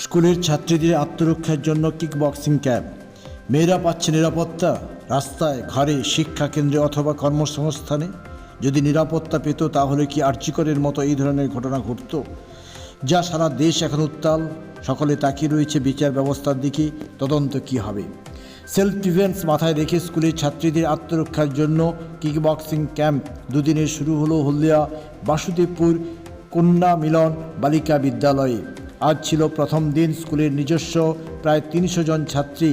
স্কুলের ছাত্রীদের আত্মরক্ষার জন্য কিক বক্সিং ক্যাম্প। মেয়েরা পাচ্ছে নিরাপত্তা, রাস্তায়, ঘরে, শিক্ষা কেন্দ্রে অথবা কর্মসংস্থানে। যদি নিরাপত্তা পেত, তাহলে কি আর্যিকরের মতো এই ধরনের ঘটনা ঘটত? যা সারা দেশ এখন উত্তাল। সকলে তাকিয়ে রয়েছে বিচার ব্যবস্থার দিকে। তদন্ত কি হবে? সেলফ ডিফেন্স মাথায় রেখে স্কুলের ছাত্রীদের আত্মরক্ষার জন্য কিক বক্সিং ক্যাম্প দুদিনের শুরু হলো হলদিয়া বাসুদেবপুর কন্যা মিলন বালিকা বিদ্যালয়ে। আজ ছিল প্রথম দিন স্কুলের নিজস্ব প্রায় তিনশো জন ছাত্রী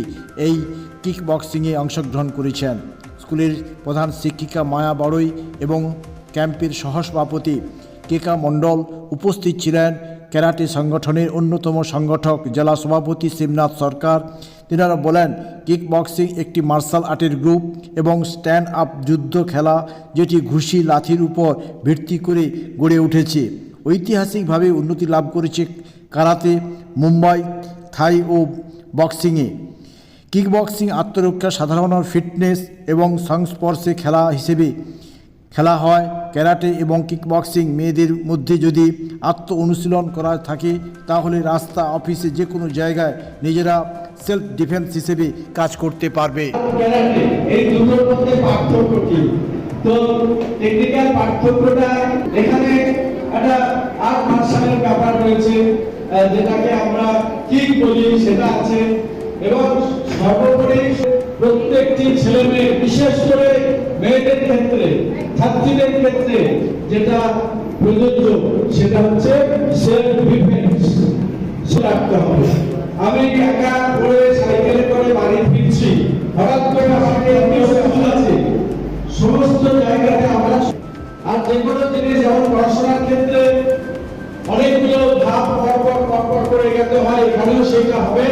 এই কিক বক্সিংয়ে অংশগ্রহণ করেছেন। স্কুলের প্রধান শিক্ষিকা মায়া বড়ই এবং ক্যাম্পের সহসভাপতি কেকা মণ্ডল উপস্থিত ছিলেন। ক্যারাটে সংগঠনের অন্যতম সংগঠক জেলা সভাপতি শিবনাথ সরকার। তিনারা বলেন কিক বক্সিং একটি মার্শাল আর্টের গ্রুপ এবং স্ট্যান্ড আপ যুদ্ধ খেলা যেটি ঘুষি লাঠির উপর ভিত্তি করে গড়ে উঠেছে। ঐতিহাসিকভাবে উন্নতি লাভ করেছে কারাতে, মুম্বাই, থাই ও বক্সিংয়ে। কিক বক্সিং আত্মরক্ষা, সাধারণ ফিটনেস এবং সংস্পর্শে খেলা হিসেবে খেলা হয়। ক্যারাটে এবং কিকবক্সিং মেয়েদের মধ্যে যদি আত্ম অনুশীলন করা থাকে, তাহলে রাস্তা, অফিসে যে কোনো জায়গায় নিজেরা সেলফ ডিফেন্স হিসেবে কাজ করতে পারবে। পার্থক্যটা এখানে একটা ব্যাপার রয়েছে। যেটাকে আমরা কিক বলি সেটা আছে এবং সর্বোপরি প্রত্যেকটি ছেলে মেয়ে বিশেষ করে মেয়েদের ক্ষেত্রে, ছাত্রীদের ক্ষেত্রে যেটা প্রযোজ্য, সেটা হচ্ছে সেলফ ডিফেন্স রাখতে হবে। আমি একা করে সাইকেলে করে বাড়ি ফিরছি, হঠাৎ করে আমাকে আছে। সমস্ত জায়গাতে আমরা আর যে কোনো জিনিস, যেমন পড়াশোনার ক্ষেত্রে অনেকগুলো ধাপ পরপর পরপর করে এগাতে হয়, এখানেও সেটা হবে।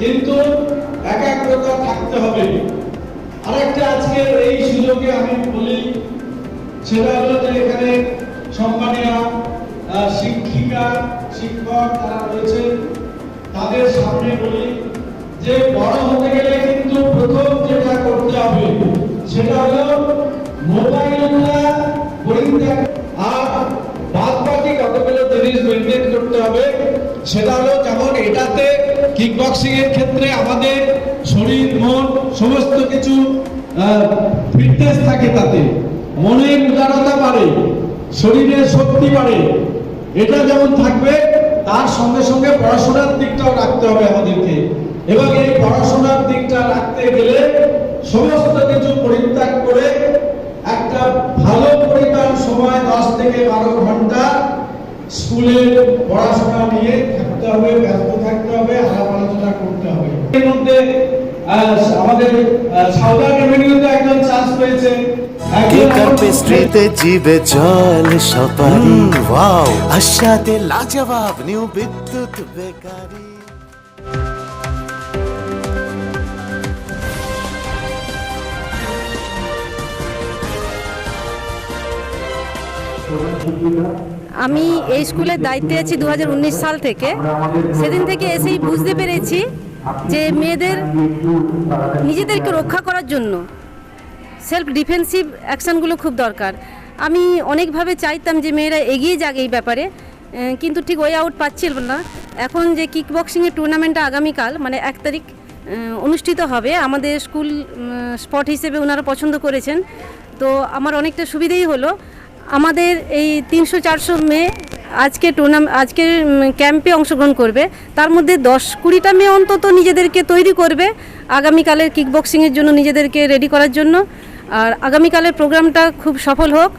কিন্তু একাগ্রতা থাকতে হবে। আরেকটা আজকের এই সুযোগে আমি বলি, সেটা হলো যে এখানে সম্মানীয় শিক্ষিকা, শিক্ষক তারা রয়েছে তাদের সামনে বলি যে বড় হতে গেলে কিন্তু প্রথম যেটা করতে হবে, সেটা হলো মোবাইলটা পরিত্যাগ। আর জিনিস মেনটেন করতে হবে, সেটা হলো যেমন এটাতে কিক এর ক্ষেত্রে আমাদের শরীর, মন সমস্ত কিছু ফিটনেস থাকে তাতে। মনের উদারতা বাড়ে শরীরের শক্তি বাড়ে। এটা যেমন থাকবে, তার সঙ্গে সঙ্গে পড়াশোনার দিকটাও রাখতে হবে আমাদেরকে। এবং এই পড়াশোনার দিকটা রাখতে গেলে সমস্ত কিছু পরিত্যাগ করে একটা ভালো পরিমাণ সময় দশ থেকে বারো ঘণ্টা স্কুলে পড়াশোনা নিয়ে থাকতে হবে ব্যস্ত থাকতে হবে আলাপ আলোচনা করতে হবে। এর মধ্যে আমাদের সাউদার্ন রেভিনিউতে একজন চান্স পেয়েছে কেকার পেস্ট্রিতে জিবে জল সপারি ওয়াও আশাতে লাজবাব নিউ বিদ্যুৎ বেকারি। আমি এই স্কুলের দায়িত্বে আছি দু হাজার উনিশ সাল থেকে। সেদিন থেকে এসেই বুঝতে পেরেছি যে মেয়েদের নিজেদেরকে রক্ষা করার জন্য সেলফ ডিফেন্সিভ অ্যাকশানগুলো খুব দরকার। আমি অনেকভাবে চাইতাম যে মেয়েরা এগিয়ে যাক এই ব্যাপারে কিন্তু ঠিক ওয়ে আউট পাচ্ছিল না। এখন যে কিক বক্সিংয়ের টুর্নামেন্টটা আগামীকাল মানে এক তারিখ অনুষ্ঠিত হবে। আমাদের স্কুল স্পট হিসেবে ওনারা পছন্দ করেছেন। তো আমার অনেকটা সুবিধেই হলো। আমাদের এই তিনশো চারশো মেয়ে আজকে টুর্নামেন্ট আজকের ক্যাম্পে অংশগ্রহণ করবে। তার মধ্যে দশ কুড়িটা মেয়ে অন্তত নিজেদেরকে তৈরি করবে আগামীকালের কিক বক্সিংয়ের জন্য নিজেদেরকে রেডি করার জন্য। আর আগামীকালের প্রোগ্রামটা খুব সফল হোক।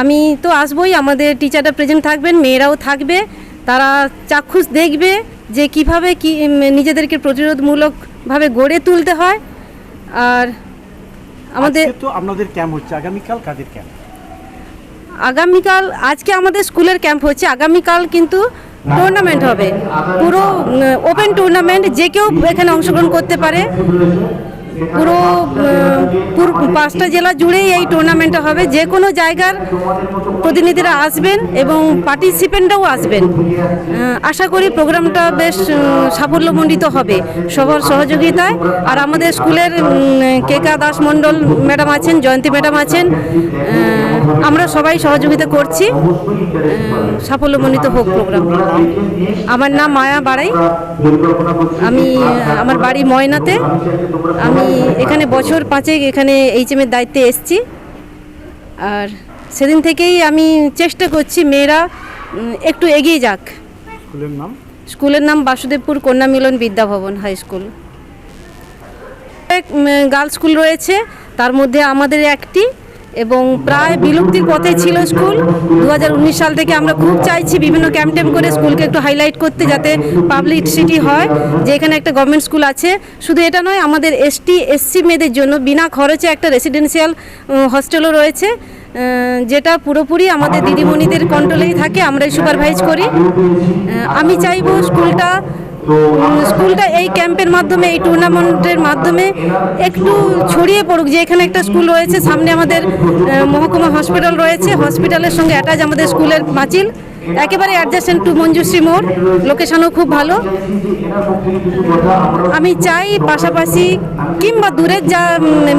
আমি তো আসবই, আমাদের টিচাররা প্রেজেন্ট থাকবেন, মেয়েরাও থাকবে, তারা চাক্ষুষ দেখবে যে কীভাবে কি নিজেদেরকে প্রতিরোধমূলকভাবে গড়ে তুলতে হয়। আর আমাদের তো আপনাদের ক্যাম্প হচ্ছে, আগামীকাল কাদের ক্যাম্প আগামীকাল, আজকে আমাদের স্কুলের ক্যাম্প হচ্ছে, আগামীকাল কিন্তু টুর্নামেন্ট হবে। পুরো ওপেন টুর্নামেন্ট যে কেউ এখানে অংশগ্রহণ করতে পারে। পুরো পাঁচটা জেলা জুড়েই এই টুর্নামেন্টটা হবে। যে কোনো জায়গার প্রতিনিধিরা আসবেন এবং পার্টিসিপেন্টরাও আসবেন। আশা করি প্রোগ্রামটা বেশ সাফল্যমণ্ডিত হবে সবার সহযোগিতায়। আর আমাদের স্কুলের কেকা দাস মণ্ডল ম্যাডাম আছেন, জয়ন্তী ম্যাডাম আছেন আমরা সবাই সহযোগিতা করছি সাফল্যমণ্ডিত হোক প্রোগ্রাম আমার নাম মায়া বাড়াই। আমি আমার বাড়ি ময়নাতে। আমি এখানে বছর পাঁচেক এখানে এইচএমের দায়িত্বে এসেছি। আর সেদিন থেকেই আমি চেষ্টা করছি মেয়েরা একটু এগিয়ে যাক। স্কুলের নাম? স্কুলের নাম Basudebpur Kanya Milan Vidyabhaban high school. Girls school রয়েছে তার মধ্যে আমাদের একটি। এবং প্রায় বিলুপ্তির পথে ছিল স্কুল। দু হাজার উনিশ সাল থেকে আমরা খুব চাইছি বিভিন্ন ক্যাম্প ট্যাম্প করে স্কুলকে একটু হাইলাইট করতে যাতে পাবলিসিটি হয় যে এখানে একটা গভর্নমেন্ট স্কুল আছে। শুধু এটা নয়, আমাদের এসটি, এসসি মেয়েদের জন্য বিনা খরচে একটা রেসিডেন্সিয়াল হস্টেলও রয়েছে যেটা পুরোপুরি আমাদের দিদিমণিদের কন্ট্রোলেই থাকে, আমরাই সুপারভাইজ করি। আমি চাইব স্কুলটা স্কুলটা এই ক্যাম্পের মাধ্যমে, এই টুর্নামেন্টের মাধ্যমে একটু ছড়িয়ে পড়ুক যে এখানে একটা স্কুল রয়েছে, সামনে আমাদের মহকুমা হসপিটাল রয়েছে। হসপিটালের সঙ্গে অ্যাটাচ আমাদের স্কুলের পাঁচিল। একেবারে অ্যাডজাস্টেন্ট টু মঞ্জুশ্রী মোড়। লোকেশনও খুব ভালো। আমি চাই পাশাপাশি কিংবা দূরের যা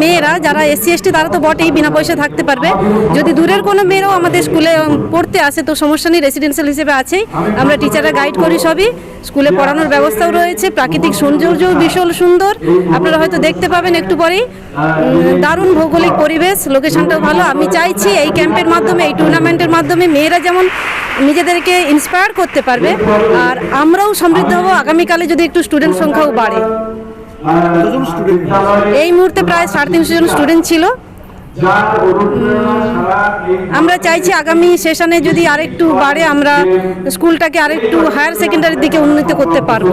মেয়েরা, যারা এসসি এসটি তারা তো বটেই বিনা পয়সা থাকতে পারবে। যদি দূরের কোনো মেয়েরাও আমাদের স্কুলে পড়তে আসে, তো সমস্যা নেই রেসিডেন্সিয়াল হিসেবে আছেই। আমরা টিচাররা গাইড করি সবই। স্কুলে পড়ানোর ব্যবস্থাও রয়েছে, প্রাকৃতিক সৌন্দর্যও ভীষণ সুন্দর। আপনারা হয়তো দেখতে পাবেন একটু পরেই দারুণ ভৌগোলিক পরিবেশ লোকেশনটাও ভালো। আমি চাইছি এই ক্যাম্পের মাধ্যমে, এই টুর্নামেন্টের মাধ্যমে মেয়েরা যেমন নিজেদেরকে ইন্সপায়ার করতে পারবে। আর আমরাও সমৃদ্ধ হব। আগামীকালে যদি একটু স্টুডেন্ট সংখ্যাও বাড়ে। এই মুহূর্তে প্রায় সাড়ে তিনশো জন স্টুডেন্ট ছিল। আমরা চাইছি আগামী সেশনে যদি আরেকটু বাড়ে, আমরা স্কুলটাকে আরেকটু হায়ার সেকেন্ডারির দিকে উন্নীত করতে পারব।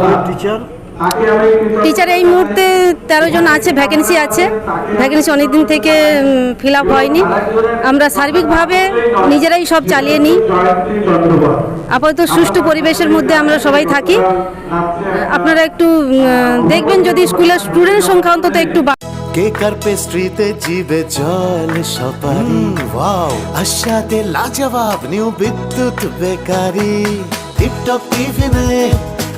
টিচার এই মুহূর্তে তেরো জন আছে ভ্যাকেন্সি আছে। ভ্যাকেন্সি অনেক দিন থেকে ফিল আপ হয়নি। আমরা সার্বিকভাবে নিজেরাই সব চালিয়ে নিই। আপাতত সুষ্ঠু পরিবেশের মধ্যে আমরা সবাই থাকি। আপনারা একটু দেখবেন যদি স্কুলের স্টুডেন্ট সংখ্যা অন্তত একটু কেক পেস্ট্রিতে জিবে জল সপারি? ওয়াও আশাতে লাজবাব নিউ বিদ্যুৎ বেকারি। টিপটপ টিফিনে